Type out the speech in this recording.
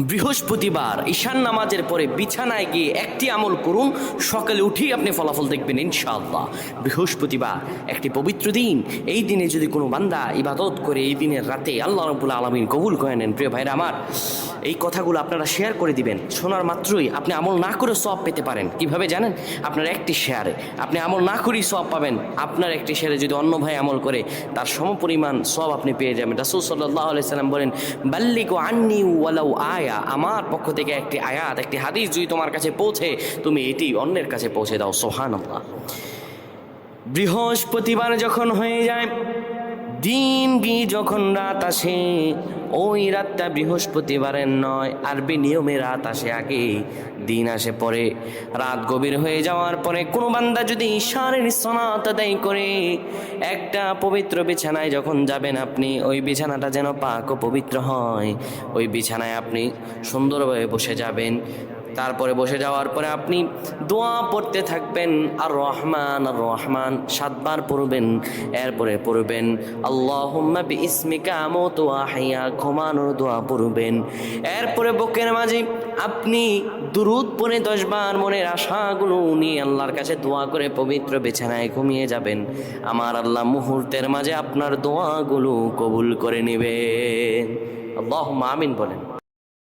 বৃহস্পতিবার ঈশান নামাজের পরে বিছানায় গিয়ে একটি আমল করুন, সকালে উঠেই আপনি ফলাফল দেখবেন, ইনশাআল্লাহ। বৃহস্পতিবার একটি পবিত্র দিন। এই দিনে যদি কোনো বান্দা ইবাদত করে, এই দিনের রাতে আল্লাহ রবুল্লা আলমিন কবুল করে নেন, প্রিয় ভাইরা আমার, এই কথাগুলো আপনারা শেয়ার করে দিবেন। শোনার মাত্রই আপনি আমল না করে সব পেতে পারেন। কীভাবে জানেন? আপনার একটি শেয়ারে। আপনি আমল না করেই সব পাবেন। আপনার একটি শেয়ারে যদি অন্য ভাই আমল করে, তার সমপরিমাণ সব আপনি পেয়ে যাবেন। রাসুল সাল্লাহ সাল্লাম বলেন বাল্লিক আন্নি ওয়ালাউ আয়া। আমার পক্ষ থেকে একটি আয়াত, একটি হাদিস যদি তোমার কাছে পৌঁছে, তুমি এটি অন্যের কাছে পৌঁছে দাও সোহান বৃহস্পতিবার যখন হয়ে যায় দিন গিয়ে যখন রাত আসে, ওই রাতটা বৃহস্পতিবারের নয়, আরবি নিয়মে রাত আসে আগে, দিন আসে পরে। রাত গভীর হয়ে যাওয়ার পরে কোনো বান্দা যদি ঈশানের সনাত আদায় করে, একটা পবিত্র বিছানায় যখন যাবেন আপনি, ওই বিছানাটা যেন পাক ও পবিত্র হয়। ওই বিছানায় আপনি সুন্দরভাবে বসে যাবেন। তারপরে বসে যাওয়ার পরে আপনি দোয়া পড়তে থাকবেন আর রহমান আর রহমান সাতবার পড়বেন, এরপরে পড়বেন আল্লাহ ইসমিকা আমত আহিয়া ঘুমানোর দোয়া পড়বেন। এরপরে বুকের মাঝে আপনি দুরুদ পরে দশবার মনের আশাগুলো উনি আল্লাহর কাছে দোয়া করে পবিত্র বিছানায় ঘুমিয়ে যাবেন। আমার আল্লাহ মুহূর্তের মাঝে আপনার দোয়াগুলো কবুল করে নেবেন। আল্লাহ আমিন বলেন।